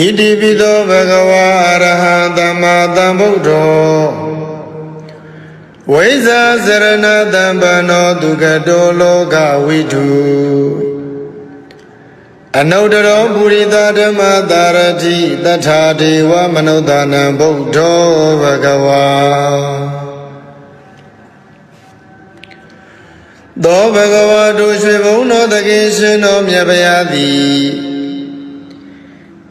ဣတိပိသောဘဂဝါအရဟံသမ္မာသမ္ဗုဒ္ဓောဝိဇာစရဏတံပနောဒုက္ခတောလောကဝိတုအနုတ္တရောပုရိသဓမ္မတာရတိတထာဒေဝမနုဿာနံဗုဒ္ဓောဘဂဝါသောဘဂဝါတို့ရွှေဘုံတော်တကိရှင်တော်မြတ်ဗျာသည်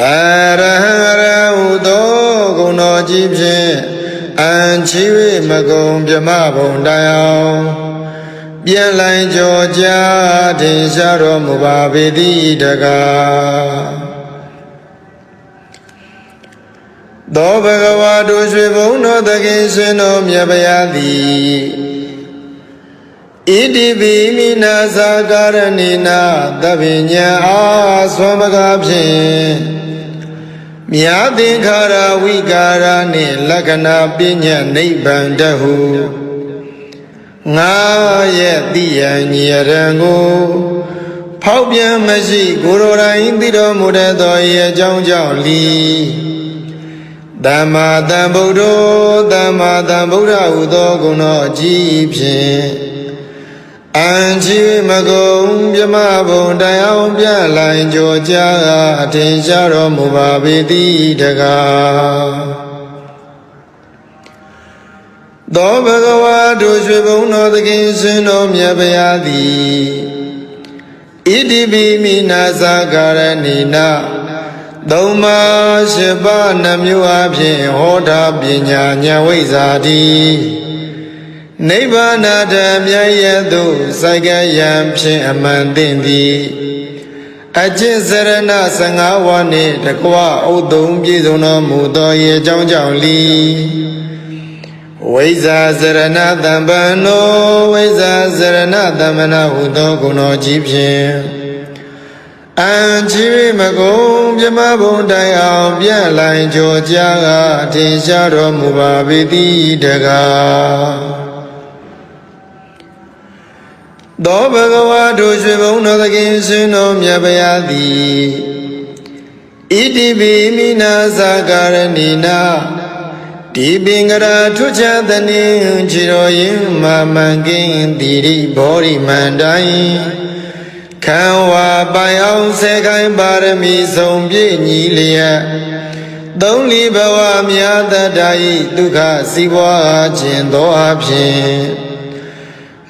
အရဟံရဟုသောဂုဏ်တော်ကြီးဖြင့်အံချီ၍မကုံပြမဘုံတိုင်အောင်ပြန်လိုင်ကြောကြထင်ရှားတော်မူပါပေသည်တကားသောဘဂဝါတို့ရွှေဘုံတော်သခင်ရှင်တော်မြတ်ဗျာသည် ဣတိပိမိနာသာကာရဏိနာသဗ္ဗညံအာသွမ်းမကားဖြင့်မြာသင်္ခါရဝိကာရနှင့်လက္ခဏာပညာနိဗ္ဗာန်တဟုငါရဲ့တိယံညရံကိုဖောက်ပြန်မရှိကိုယ်တော်တိုင်သိတော်မူတတ်သောဤအကြောင်းကြောင့်လီသမ္မာသမ္ဗုဒ္ဓောသမ္မာသမ္ဗုဒ္ဓဟုသောဂုဏတော်အကြီးဖြင့် အံချီမကုံမြမဘုံတရားပြလိုင်ကြောကြာအထင်ရှားတော်မူပါပေသည်တကားသောဘဂဝါတို့ရွှေဘုံတော်သခင်ရှင်တော်မြတ်ဗျာသည်ဣတိပိမိနာသာကာရဏိနာသုံးပါးရှိပါးနှမျိုးအဖြစ်ဟောတာပညာဉာဏ်ဝိဇ္ဇာတိ နိဗ္ဗာန်တမြတ်ရဲ့သို့စိုက်ကယံဖြင့်အမှန်သိသည်အကျင့်စရဏ15ဝါနှင့်တကွဥသုံးပြည့်စုံတော်မူသောရေအကြောင်းကြောင့်လီဝိဇာစရဏတံပန္နောဝိဇာစရဏတမ္မနာဟုသောဂုဏတော်ကြီးဖြင့်အံချီမကုံမြမဘုံတိုင်အောင်ပြန့်လိုင်ကြောကြာအထင်ရှားတော်မူပါပေသည်တကား သောဘဂဝါတို့ရွှေဘုံတော်သခင်ရှင်တော်မြတ်ဗျာသည်ဣတိပိမိနာသာကာရဏိနာဒီပင်ကရာထွချသနေခြေတော်ရင်မာမန်ကင်းတိရိဘောရိမန္တိုင်းခံဝါပိုင်အောင်စေခိုင်းပါရမီဆုံးပြည့်ညီလျက်သုံးလီဘဝမြာတတ္တဤဒုက္ခစီးပွားခြင်းသောအဖြစ်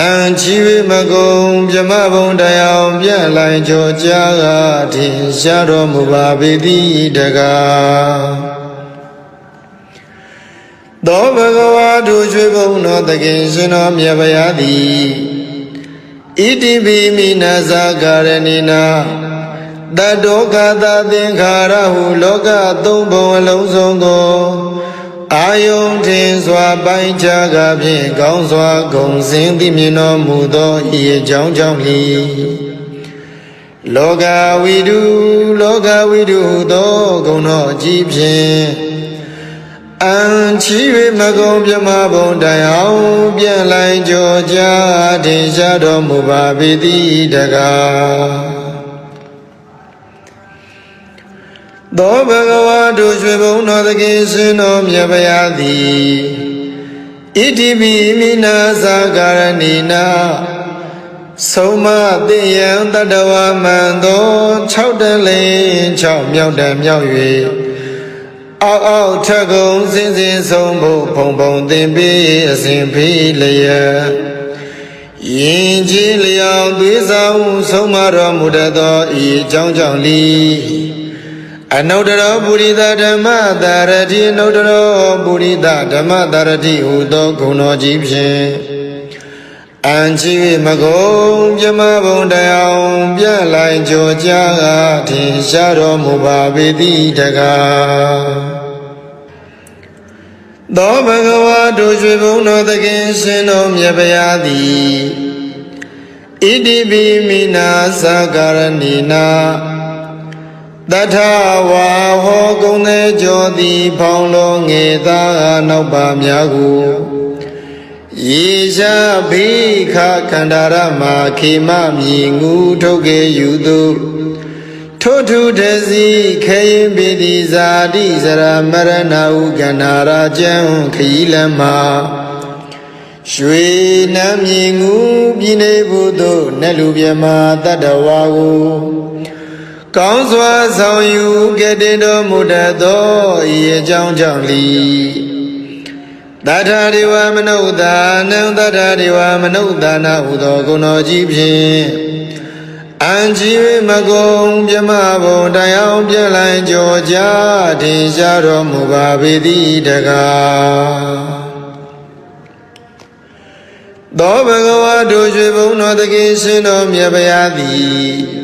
အံချီဝမကုံမြမဘုံတရားပြန့်လိုင်ကြောကြာကထင်ရှားတော်မူပါပေသည်တကားသောဘဂဝါတို့ရွှေဘုံတော်သခင်ရှင်တော်မြတ်ဗျာသည်ဣတိပိမိနာဇာကာရဏိနာတတောကသာသင်္ခါရဟုလောကသုံးဘုံအလုံးစုံကို အာယုန်ထင်စွာပိုင်းခြားကဖြင့်ကောင်းစွာဂုံစင်သိမြင်တော်မူသောဤအကြောင်းကြောင့်လီလောကဝိတုလောကဝိတုဟူသောဂုဏတော်အကြီးဖြင့်အံချီ၍မကုံပြမဘုံတိုင်အောင်ပြန်လိုက်ကြောကြာထင်ရှားတော်မူပါပေသည်တကား သောဘဂဝါတို့ရွှေဘုံတော်သခင်ရှင်တော်မြတ်ဗျာသည်ဣတိပိမိနာသာကာရဏိနာဆုံးမသိယံတတဝမံသော6တလင်း6မြောက်တံမြောက်၍အောက်အောက်ထက်ကုံစင်စင်ဆုံးဖို့ဖုံဖုံသင်ပေးအစဉ်ဖေးလျက်ယင်ကြီးလျောင်သွေးဆောင်ဆုံးမတော်မူတတ်သောဤအကြောင်းကြောင့်လီ အနုတ္တရောပုရိသဓမ္မတာရတိအနုတ္တရောပုရိသဓမ္မတာရတိဟူသောဂုဏ်တော်ကြီးဖြင့်အန်ချီမကုံပြမဘုံတရားပြလိုက်ကြောကြားကထင်ရှားတော်မူပါပေသည်တကားသောဘဂဝါတို့ရွှေဘုံတော်သခင်ရှင်တော်မြတ်ဗျာသည်ဣတိပိမိနာသကာရဏီနာ တထဝါဟောကုံသေးကြောသည်ဖောင်းလုံးငေသာနောက်ပါများကိုယေရှာဘိခခန္ဓာရမခေမမြည်ငူထုတ်ကေယူသူထိုထုတစီခေရင်ပိတိဇာတိစရမရဏဟုကန္နာရာကျံခီလမရွှေနမ်းမြည်ငူပြည်နေဘုသို့နတ်လူမြမတတ္တဝါကို ကောင်းစွာဆောင်ယူကတဲ့တော်မူတတ်သောဤအကြောင်းကြောင့်လီတထာဒေဝမနုဿာနံတထာဒေဝမနုဿာနာဟုသောဂုဏ်တော်ကြီးဖြင့်အံကြီးမကုံပြမဘုံတရားပြည့်လိုက်ကြောကြတင်ရှားတော်မူပါပေသည်တကားသောဘဂဝါတို့ရွှေဘုံတော်တခင်ရှင်တော်မြတ်ဗျာသည်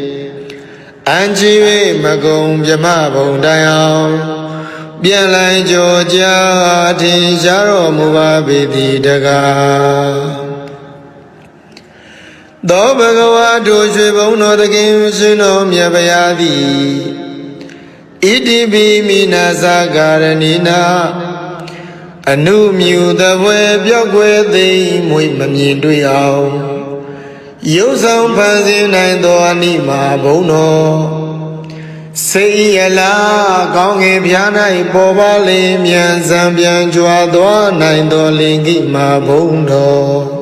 အံချီ၍မကုံမြမဘုံတိုင်အောင်ပြန်လိုက်ကြောကြာထင်ရှားတော်မူပါပေသည်တကားသောဘဂဝါတို့ရွှေဘုံတော်သခင်ရှင်တော်မြတ်ဗျာသည်ဣတိပိမိနာသကာရဏိနာအနုမြူတပွဲပြောက်ွယ်သိမ့်မွေမမြင်တွေ့အောင် ရုပ်ဆောင်ဖန်ဆင်းနိုင်သောအနိမာဘုံတော်စေရလားကောင်းငယ်ပြား၌ပေါ်ပါလေမြန်စံပြန်ကြွားသွားနိုင်သောလင်ကိမာဘုံတော်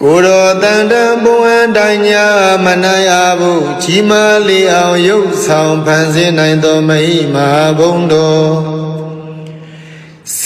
ကိုယ်တော်တန်တံဘုံအတိုင်းညာမနိုင်အဘူးကြီးမားလေအောင်ရုပ်ဆောင်ဖန်ဆင်းနိုင်သောမဟိမာဘုံတော်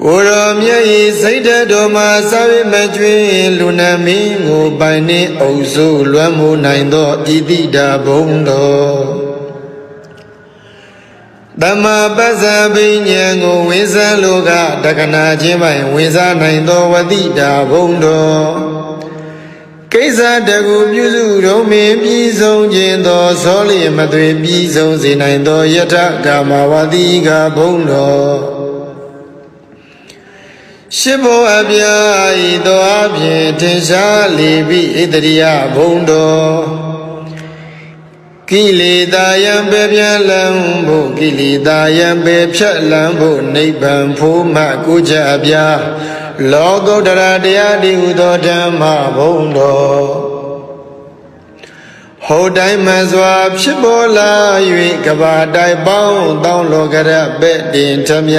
ကိုရောမြတ်ဤစိတ်ဓာတ်တော်မှာစာဝိမကျွင်းလူနာမင်းကိုပိုင်နှင့်အုပ်စုလွမ်းမိုးနိုင်သောဣတိတာဘုံတော်တမ္မာပဇ္ဇဘိညာဉ်ကိုဝိဇ္ဇလောကတက္ကနာချင်းပိုင်ဝိဇ္ဇနိုင်သောဝတိတာဘုံတော်ကိစ္စတကူပြုစုတော်မင်းပြည်ဆုံးခြင်းသောသောလျမသွေပြည်ဆုံးစေနိုင်သောယထကာမဝတိကဘုံတော် ရှိဘောအပြာဤသောအဖြင့်ထင်ရှားလေပြီဣတရိယဘုံတော်ကိလေသာယံပေပြန်လံဖို့ကိလေသာယံပေဖြတ်လံဖို့နိဗ္ဗာန်ဖို့မှကိုကြအပြာလောကုတ္တရာတရားဒီဟုသောဓမ္မဘုံတော်ဟောတိုင်းမှစွာဖြစ်ပေါ်လာ၍ကဘာတိုင်ပေါင်းတောင်းလောကရပဲ့တင်ထမြ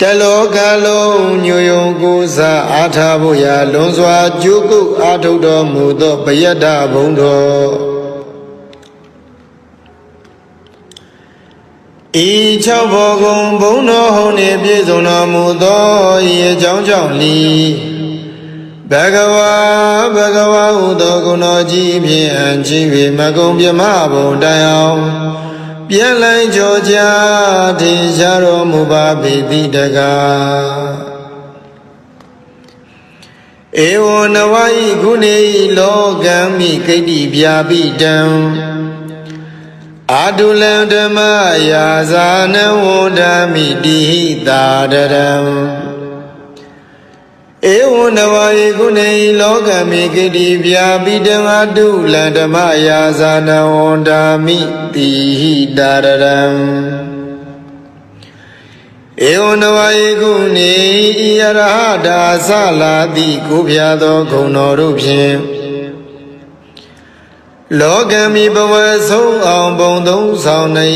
တလောကလုံးညိုယုံကိုးစားအားထားဖို့ရာလွန်စွာကြိုးကုပ်အားထုတ်တော်မူသောပယတ္တဘုံတော်ဤ၆ဘောကုံဘုံတော်ဟုန်နှင့်ပြည့်စုံတော်မူသောဤအကြောင်းကြောင့်လီဘဂဝါဘဂဝါဟုသောဂုဏ်တော်ကြီးဖြင့်အံကြီး၍မကုံပြမဘုံတိုင်အောင် ပြန်လိုက်ကြောကြထင်ရှားတော်မူပါပေတိတကားဧဝနဝဤခုနေဤလောကံမိကိတ္တိပြာပိတံအာတုလံဓမ္မယာဇာနဝန္ဒမိတိဟိတာတရံဧဝ နဝယေကုနေဤလောကမိကိတိဗျာပိတံအာတုလံဓမ္မယာဇာနဝန္ဒမိတိဟိတာရရံဧဝနဝယေကုနေဤယရဟတာသလာတိကိုဖျားသောဂုဏ်တော်တို့ဖြင့်လောကမီဘဝဆုံးအောင်ဘုံသုံးဆောင်နေ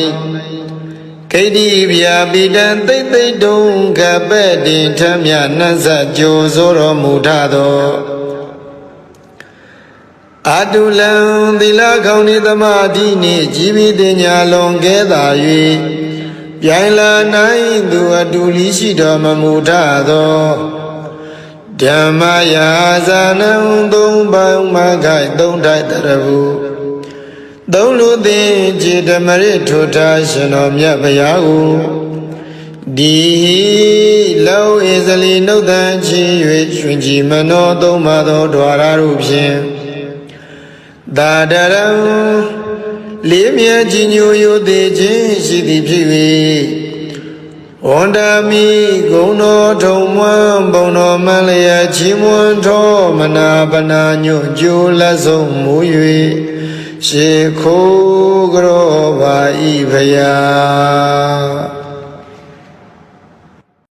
ခိတိဗျာပိတံသိမ့်သိမ့်တုံကပဲ့တင်ထမြနှက်ဆက်ကြိုဆိုတော်မူထသောအတုလံသီလကောင်းဤသမာဓိနှင့်ជីဝိတညာလွန်ကဲသာ၍ပြိုင်လာနိုင်သူအတူလီရှိတော်မမူထသောဓမ္မယာဇာနံသုံးပေါင်းမခိုင်သုံးထိုက်တရဘူး သုံးလူသိจิตမရထုထားရှင်တော်မြတ်ဗျာကိုဒီလောဣဇလီနှုတ်တန်ချီ၍ရှင်ကြည်မနောသုံးပါသောဓဝရတို့ဖြင့်သာတရံလေးမြတ်ကြီးညိုယိုသေးခြင်းရှိသည်ဖြစ်၍ဝန္ဒမီဂုံတော်ထုံမွန်းဘုံတော်မလျက်ချီးမွမ်းတော်မနာပနာညွတ်ကြိုးလက်ဆုံးမူ၍ ရှေခိုးကြောပါဤဖယာ